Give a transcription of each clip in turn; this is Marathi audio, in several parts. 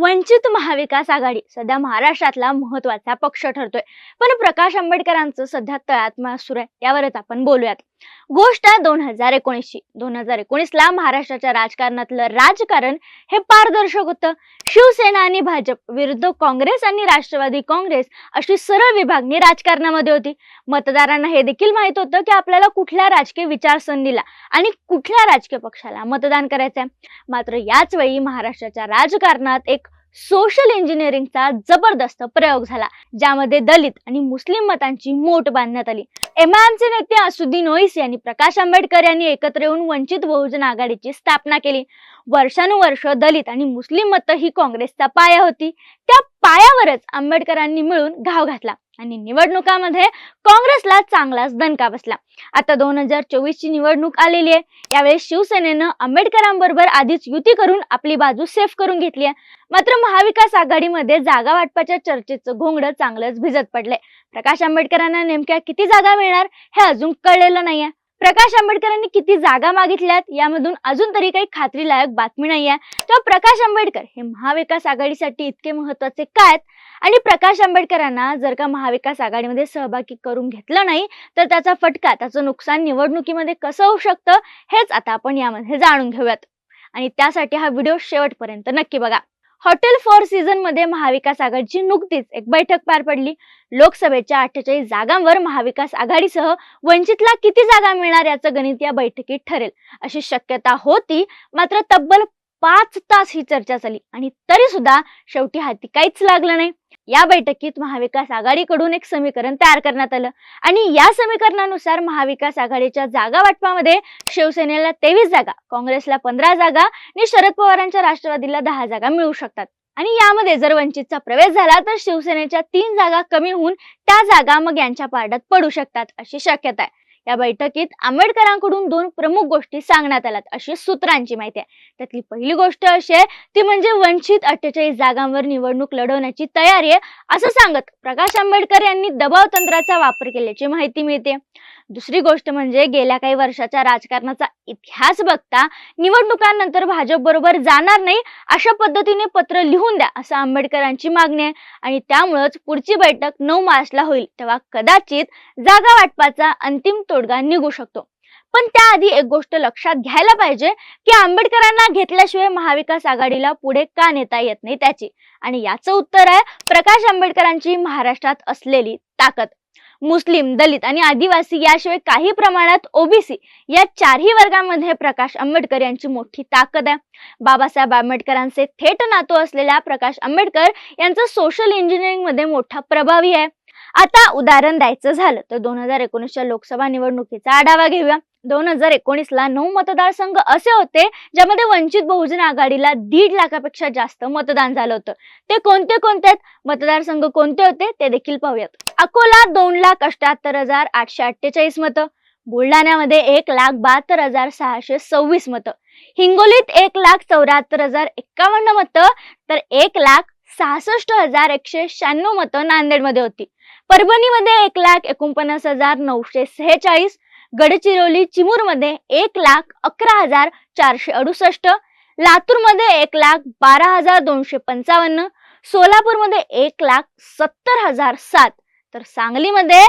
वंचित महाविकास आघाडी सध्या महाराष्ट्रातला महत्त्वाचा पक्ष ठरतोय. पण प्रकाश आंबेडकरांचं सध्या तळात्मा सुरू आहे यावरच आपण बोलूयात. गोष्ट दोन हजार एकोणीसची. दोन हजार एकोणीसला महाराष्ट्राच्या राजकारणातलं राजकारण हे पारदर्शक होतं. शिवसेना आणि भाजप विरुद्ध काँग्रेस आणि राष्ट्रवादी काँग्रेस अशी सरळ विभागणी राजकारणामध्ये होती. मतदारांना हे देखील माहीत होतं की आपल्याला कुठल्या राजकीय विचारसरणीला आणि कुठल्या राजकीय पक्षाला मतदान करायचंय. मात्र याच वेळी महाराष्ट्राच्या राजकारणात एक सोशल इंजिनिअरिंगचा जबरदस्त प्रयोग झाला ज्यामध्ये दलित आणि मुस्लिम मतांची मोट बांधण्यात आली. एमआयएमचे नेते असुद्दीन ओईसी आणि प्रकाश आंबेडकर यांनी एकत्र येऊन वंचित बहुजन आघाडीची स्थापना केली. वर्षानुवर्ष दलित आणि मुस्लिम मतं ही काँग्रेसचा पाया होती. त्या पायावरच आंबेडकरांनी मिळून घाव घातला. आणि निवडणुकामध्ये काँग्रेसला चांगलाच दणका बसला. आता दोन हजार चोवीस ची निवडणूक आलेली आहे. यावेळी शिवसेनेनं आंबेडकरांबरोबर आधीच युती करून आपली बाजू सेफ करून घेतली आहे. मात्र महाविकास आघाडीमध्ये जागा वाटपाच्या चर्चेचं घोंगडं चांगलंच भिजत पडलंय. प्रकाश आंबेडकरांना नेमक्या किती जागा मिळणार हे अजून कळलेलं नाहीये. प्रकाश आंबेडकरांनी किती जागा मागितल्यात यामधून अजून तरी काही खात्रीलायक बातमी नाही आहे तेव्हा प्रकाश आंबेडकर हे महाविकास आघाडीसाठी इतके महत्त्वाचे काय आहेत? आणि प्रकाश आंबेडकरांना जर का महाविकास आघाडीमध्ये सहभागी करून घेतलं नाही तर त्याचा फटका त्याचं नुकसान निवडणुकीमध्ये कसं होऊ शकतं हेच आता आपण यामध्ये जाणून घेऊयात. आणि त्यासाठी हा व्हिडिओ शेवटपर्यंत नक्की बघा. हॉटेल फॉर सीझनमध्ये महाविकास आघाडीची नुकतीच एक बैठक पार पडली. लोकसभेच्या अठ्ठेचाळीस जागांवर महाविकास आघाडीसह वंचितला किती जागा मिळणार याचं गणित या बैठकीत ठरेल अशी शक्यता होती. मात्र तब्बल पाच तास ही चर्चा झाली आणि तरी सुद्धा शेवटी हाती काहीच लागलं नाही. या बैठकीत महाविकास आघाडीकडून एक समीकरण तयार करण्यात आलं. आणि या समीकरणानुसार महाविकास आघाडीच्या जागा वाटपामध्ये शिवसेनेला तेवीस जागा काँग्रेसला पंधरा जागा आणि शरद पवारांच्या राष्ट्रवादीला दहा जागा मिळू शकतात. आणि यामध्ये जर वंचितचा प्रवेश झाला तर शिवसेनेच्या तीन जागा कमी होऊन त्या जागा मग यांच्या पारड्यात पडू शकतात अशी शक्यता आहे. या बैठकीत आंबेडकरांकडून दोन प्रमुख गोष्टी सांगण्यात आल्यात अशी सूत्रांची माहिती आहे. त्यातली पहिली गोष्ट अशी आहे ती म्हणजे वंचित अठ्ठेचाळीस जागांवर निवडणूक लढवण्याची तयारी आहे असं सांगत प्रकाश आंबेडकर यांनी दबाव तंत्राचा वापर केल्याची माहिती मिळते. दुसरी गोष्ट म्हणजे गेल्या काही वर्षाच्या राजकारणाचा इतिहास बघता निवडणुकांनंतर भाजप बरोबर जाणार नाही अशा पद्धतीने पत्र लिहून द्या असं आंबेडकरांची मागणी आहे. आणि त्यामुळंच पुढची बैठक नऊ मार्चला होईल तेव्हा कदाचित जागा वाटपाचा अंतिम तोडगा निघू शकतो. पण त्याआधी एक गोष्ट लक्षात घ्यायला पाहिजे की आंबेडकरांना घेतल्याशिवाय महाविकास आघाडीला पुढे का नेता येत नाही त्याची? आणि याचं उत्तर आहे प्रकाश आंबेडकरांची महाराष्ट्रात असलेली ताकद. मुस्लिम दलित आणि आदिवासी याशिवाय काही प्रमाणात ओबीसी या चारही वर्गामध्ये प्रकाश आंबेडकर यांची मोठी ताकद आहे. बाबासाहेब आंबेडकरांचे थेट नातू असलेल्या प्रकाश आंबेडकर यांचा सोशल इंजिनिअरिंगमध्ये मोठा प्रभावी आहे. आता उदाहरण द्यायचं झालं तर दोन हजार एकोणीसच्या लोकसभा निवडणुकीचा आढावा घेऊया. दोन हजार एकोणीस ला नऊ मतदारसंघ असे होते ज्यामध्ये वंचित बहुजन आघाडीला दीड लाखापेक्षा जास्त मतदान झालं होतं. ते कोणते कोणते आहेत? मतदारसंघ कोणते होते? ते देखील पाहूयात. अकोला दोन लाख अष्ट्याहत्तर हजार आठशे अठ्ठेचाळीस मतं. बुलढाण्यामध्ये एक लाख बहात्तर हजार सहाशे सव्वीस मतं. हिंगोलीत एक लाख चौऱ्याहत्तर हजार एक्कावन्न मतं. तर एक लाख सहासष्ट हजार एकशे शहाण्णव मतं नांदेडमध्ये होती. परभणीमध्ये एक लाख एकोणपन्नास हजार नऊशे सेहेचाळीस. गडचिरोली चिमूरमध्ये एक लाख अकरा हजार चारशे अडुसष्ट लातूरमध्ये एक लाख बारा हजार दोनशे पंचावन्न सोलापूरमध्ये एक लाख सत्तर हजार सात तर सांगलीमध्ये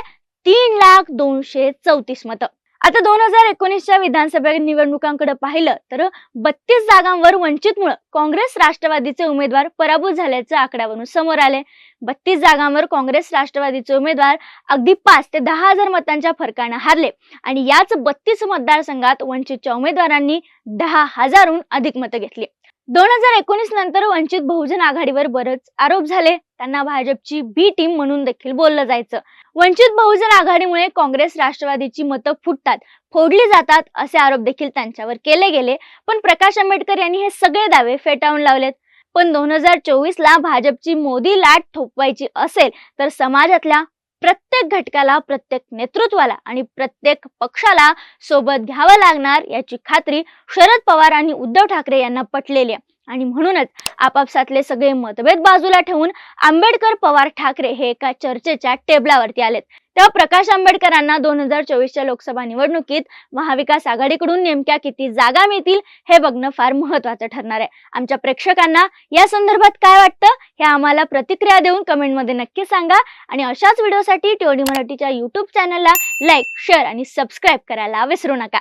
तीन लाख दोनशे चौतीस मतं. आता दोन हजार एकोणीसच्या विधानसभा निवडणुकांकडे पाहिलं तर बत्तीस जागांवर वंचितमुळे काँग्रेस राष्ट्रवादीचे उमेदवार पराभूत झाल्याचं आकड्यावरून समोर आले बत्तीस जागांवर काँग्रेस राष्ट्रवादीचे उमेदवार अगदी पाच ते दहा हजार मतांच्या फरकानं हारले आणि याच बत्तीस मतदारसंघात वंचितच्या उमेदवारांनी दहा हजारहून अधिक मतं घेतली. दोन हजार एकोणीस नंतर वंचित बहुजन आघाडीवर बरेच आरोप झाले. त्यांना भाजपची बी टीम म्हणून देखील बोललं जायचं. वंचित बहुजन आघाडीमुळे काँग्रेस राष्ट्रवादीची मतं फुटतात फोडली जातात असे आरोप देखील त्यांच्यावर केले गेले. पण प्रकाश आंबेडकर यांनी हे सगळे दावे फेटाळून लावलेत. पण दोन हजार चोवीस ला भाजपची मोदी लाट थोपवायची असेल तर समाजातल्या प्रत्येक घटकाला प्रत्येक नेतृत्वाला आणि प्रत्येक पक्षाला सोबत घ्यावं लागणार याची खात्री शरद पवार आणि उद्धव ठाकरे यांना पटलेली आहे. आणि म्हणूनच आपापसातले सगळे मतभेद बाजूला ठेवून आंबेडकर पवार ठाकरे हे एका चर्चेच्या टेबलावरती आलेत. तेव्हा प्रकाश आंबेडकरांना दोन हजार चोवीसच्या लोकसभा निवडणुकीत महाविकास आघाडीकडून नेमक्या किती जागा मिळतील हे बघणं फार महत्वाचं ठरणार आहे. आमच्या प्रेक्षकांना या संदर्भात काय वाटतं हे आम्हाला प्रतिक्रिया देऊन कमेंटमध्ये नक्की सांगा आणि अशाच व्हिडिओसाठी टीओडी मराठीच्या युट्यूब चॅनलला लाईक शेअर आणि सबस्क्राईब करायला विसरू नका.